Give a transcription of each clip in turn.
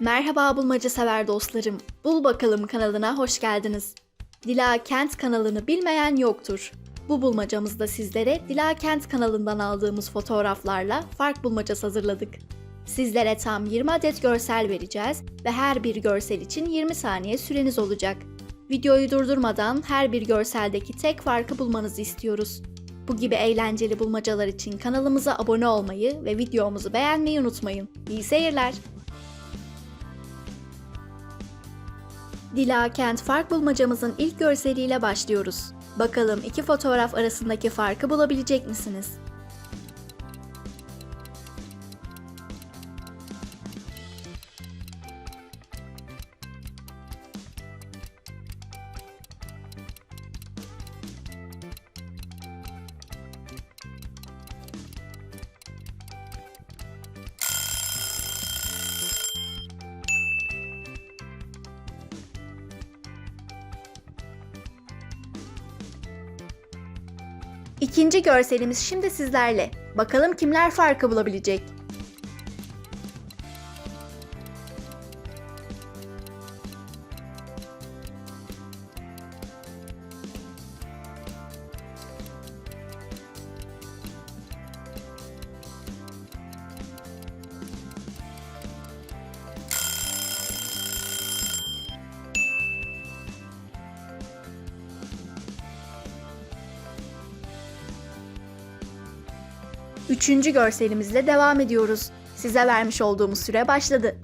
Merhaba bulmaca sever dostlarım. Bul bakalım kanalına hoş geldiniz. Dila Kent kanalını bilmeyen yoktur. Bu bulmacamızda sizlere Dila Kent kanalından aldığımız fotoğraflarla fark bulmacası hazırladık. Sizlere tam 20 adet görsel vereceğiz ve her bir görsel için 20 saniye süreniz olacak. Videoyu durdurmadan her bir görseldeki tek farkı bulmanızı istiyoruz. Bu gibi eğlenceli bulmacalar için kanalımıza abone olmayı ve videomuzu beğenmeyi unutmayın. İyi seyirler. Dila Kent fark bulmacamızın ilk görseliyle başlıyoruz. Bakalım iki fotoğraf arasındaki farkı bulabilecek misiniz? İkinci görselimiz şimdi sizlerle. Bakalım kimler farkı bulabilecek? Üçüncü görselimizle devam ediyoruz. Size vermiş olduğumuz süre başladı.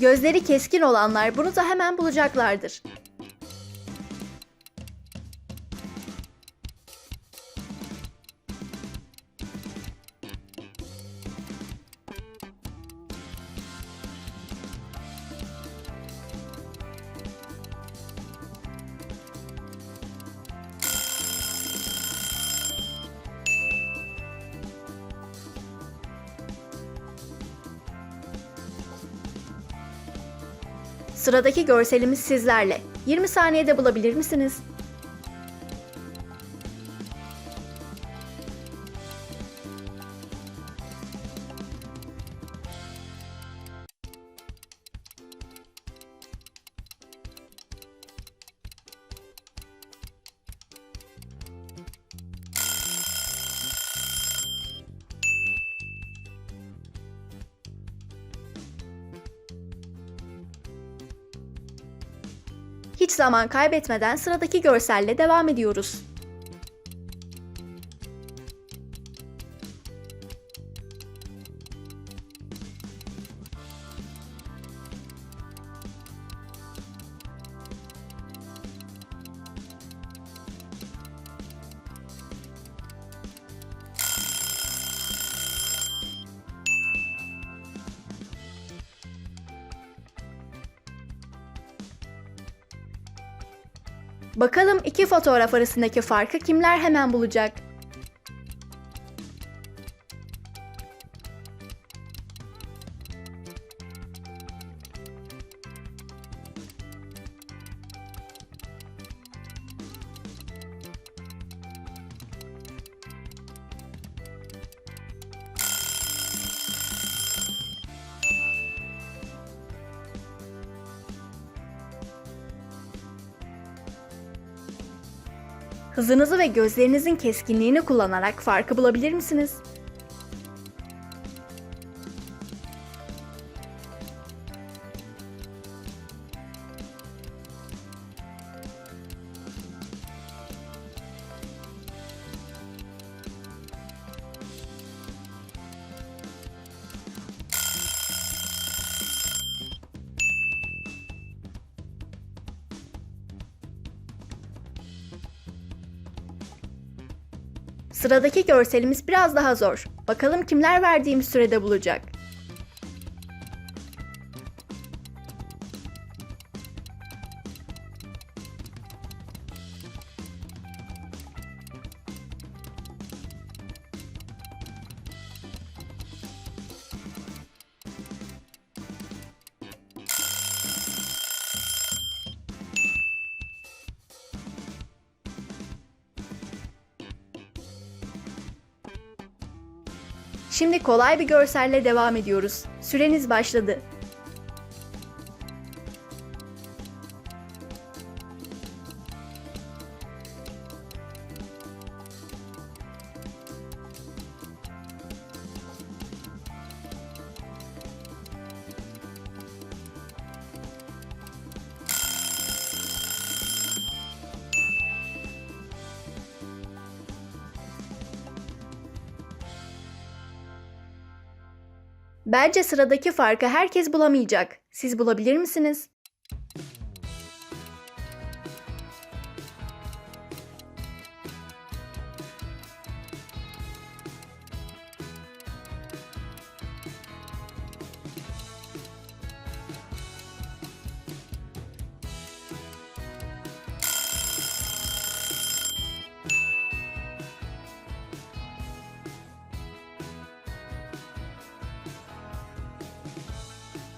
Gözleri keskin olanlar bunu da hemen bulacaklardır. Sıradaki görselimiz sizlerle. 20 saniyede bulabilir misiniz? Hiç zaman kaybetmeden sıradaki görselle devam ediyoruz. Bakalım iki fotoğraf arasındaki farkı kimler hemen bulacak? Hızınızı ve gözlerinizin keskinliğini kullanarak farkı bulabilir misiniz? Sıradaki görselimiz biraz daha zor. Bakalım kimler verdiğimiz sürede bulacak. Şimdi kolay bir görselle devam ediyoruz. Süreniz başladı. Bence sıradaki farkı herkes bulamayacak. Siz bulabilir misiniz?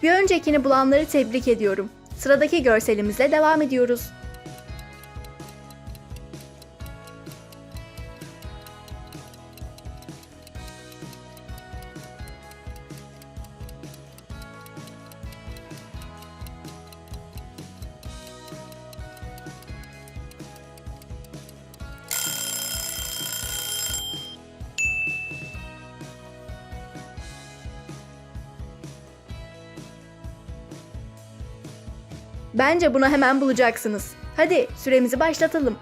Bir öncekini bulanları tebrik ediyorum. Sıradaki görselimizle devam ediyoruz. Bence bunu hemen bulacaksınız. Hadi süremizi başlatalım.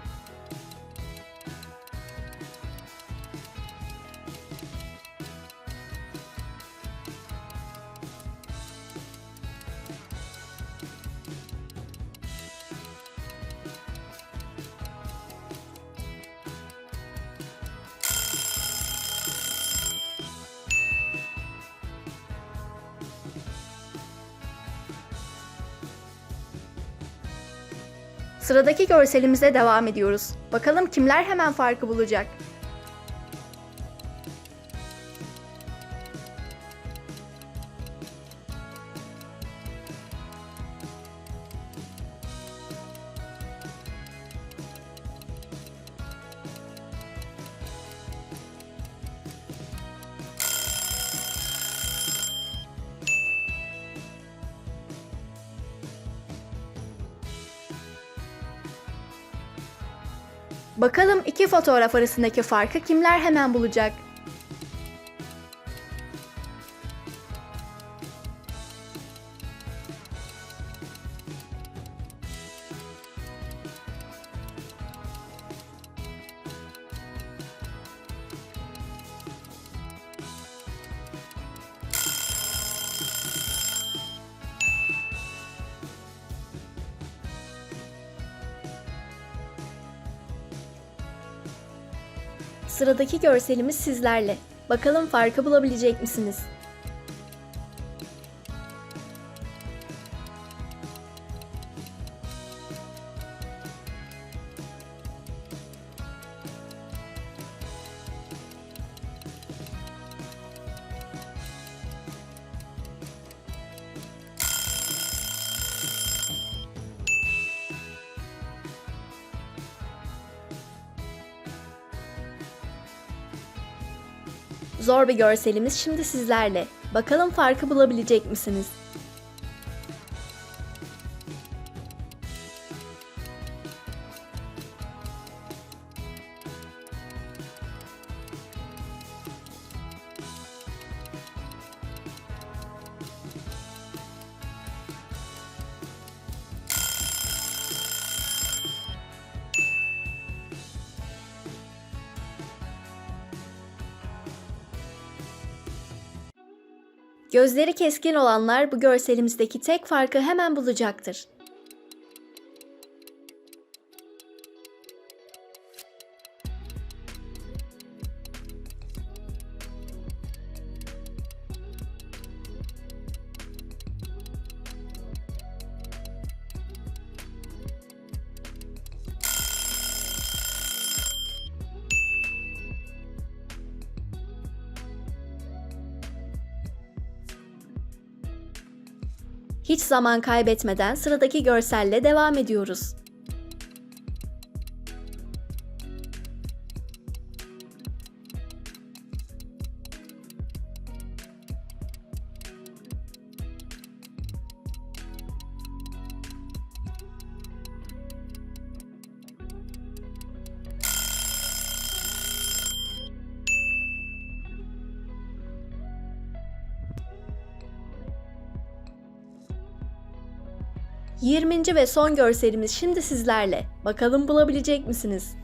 Sıradaki görselimize devam ediyoruz. Bakalım kimler hemen farkı bulacak. Bakalım iki fotoğraf arasındaki farkı kimler hemen bulacak? Sıradaki görselimiz sizlerle. Bakalım farkı bulabilecek misiniz? Zor bir görselimiz şimdi sizlerle. Bakalım farkı bulabilecek misiniz? Gözleri keskin olanlar bu görselimizdeki tek farkı hemen bulacaktır. Hiç zaman kaybetmeden sıradaki görselle devam ediyoruz. 20. ve son görselimiz şimdi sizlerle. Bakalım bulabilecek misiniz?